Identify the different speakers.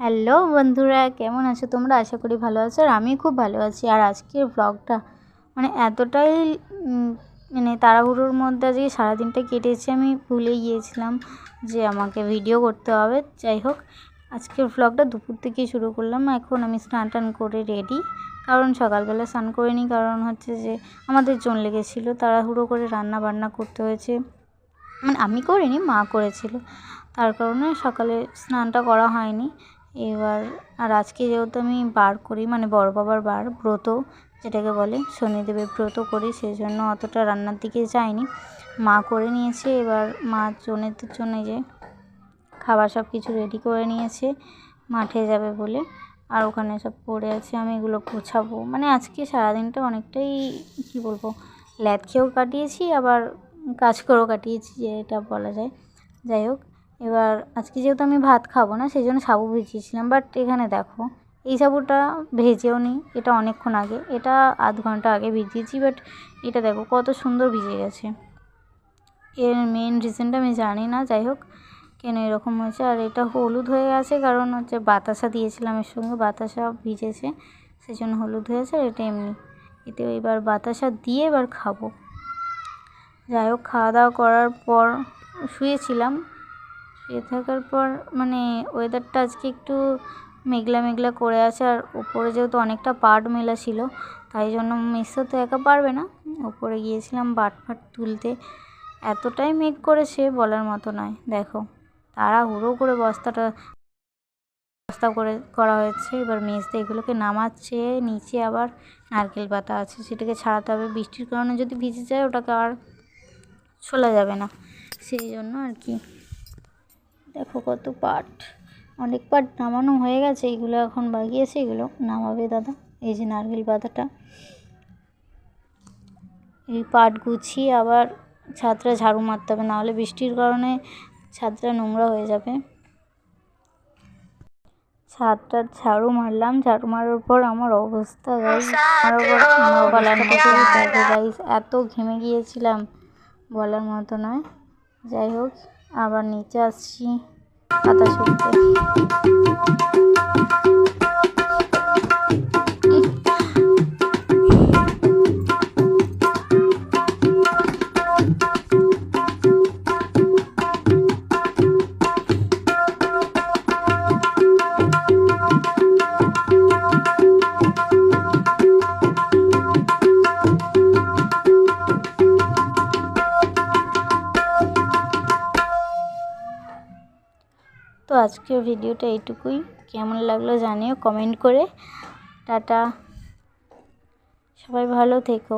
Speaker 1: Hello বন্ধুরা, কেমন আছো তোমরা? আশা করি ভালো আছো আর আমি খুব ভালো আছি। আর আজকের ব্লগটা মানে এতটাই মানে তাড়াহুড়োর মধ্যে আজকে সারাদিনটা কেটেছে, আমি ভুলে গিয়েছিলাম যে আমাকে ভিডিও করতে হবে। যাই হোক, আজকের ব্লগটা দুপুর থেকেই শুরু করলাম। এখন আমি স্নান টান করে রেডি কারণ সকালবেলা স্নান করে নিই কারণ হচ্ছে যে আমাদের জন লেগেছিলো, তাড়াহুড়ো করে রান্না বান্না করতে হয়েছে। মানে আমি করিনি, মা করেছিল। তার কারণে সকালে স্নানটা করা হয়নি। এবার, আর আজকে যেহেতু আমি বার করি মানে বড় বাবার বার, ব্রত যেটাকে বলে, শনিদেবের ব্রত করি সেই জন্য অতটা রান্নার দিকে যাইনি। মা করে নিয়েছে, এবার মা জনের জন্য যে খাবার সব কিছু রেডি করে নিয়েছে, মাঠে যাবে বলে, আর ওখানে সব পড়ে আছে, আমি এগুলো গোছাবো। মানে আজকে সারাদিনটা অনেকটাই, কি বলব ল্যাদ খেয়েও কাটিয়েছি, আবার কাজ করেও কাটিয়েছি যে এটা বলা যায়। যাই হোক এবার আজকে যেহেতু আমি ভাত খাব না, সেই জন্য সাবু ভিজিয়েছিলাম বাট এখানে দেখো, এই সাবুটা ভেজেও নি, এটা অনেকক্ষণ আগে, এটা আধ ঘণ্টা আগে ভিজিয়েছি বাট এটা দেখো কত সুন্দর ভিজে গেছে। এর মেন রিজনটা আমি জানি না, যাই হোক, কেন এরকম হয়েছে, আর এটা হলুদ হয়ে গেছে, কারণ হচ্ছে বাতাসা দিয়েছিলাম এর সঙ্গে, বাতাসা ভিজেছে, সেই জন্য হলুদ হয়েছে আর এটা এমনি। এতে এবার বাতাসা দিয়ে এবার খাব। যাই হোক, খাওয়া দাওয়া করার পর শুয়েছিলাম শুয়ে থাকার পর মানে ওয়েদারটা আজকে একটু মেঘলা মেঘলা করে আছে আর উপরে যেহেতু অনেকটা পাট মেলা ছিল, তাই জন্য মিশো তো একা পারবে না। উপরে গিয়েছিলাম বাট ফাট তুলতে। এতটাই মেঘ করেছে বলার মতো নয়। দেখো, তাড়াহুড়ো করে বস্তাটা, বস্তা করে করা হয়েছে। এবার মেজতে এগুলোকে নামাচ্ছে, নিচে আবার নারকেল পাতা আছে, সেটাকে ছাড়াতে হবে। বৃষ্টির কারণে যদি ভিজে যায়, ওটাকে আর ছোলা যাবে না। সেই জন্য আর কি। দেখো কত পাট। অনেক পাট নামানো হয়ে গেছে এগুলো এখন বাকি আছে এগুলো নামাবে দাদা। এই যে নারকেল পাতাটা। এই পাট গুছিয়ে আবার ছাদটা ঝাড়ু মারতে হবে, নাহলে বৃষ্টির কারণে ছাদটা নোংরা হয়ে যাবে। ছাদটা ঝাড়ু মারলাম, ঝাড়ু মারার পর আমার অবস্থা গাইস এত ঘেমে গিয়েছিলাম, বলার মতো নয়। যাই হোক। আবার নিচে আসছি পাতা শুকতে তো আজকের ভিডিওটা এইটুকুই। কেমন লাগল জানিও কমেন্ট করে। টাটা। সবাই ভালো থেকো।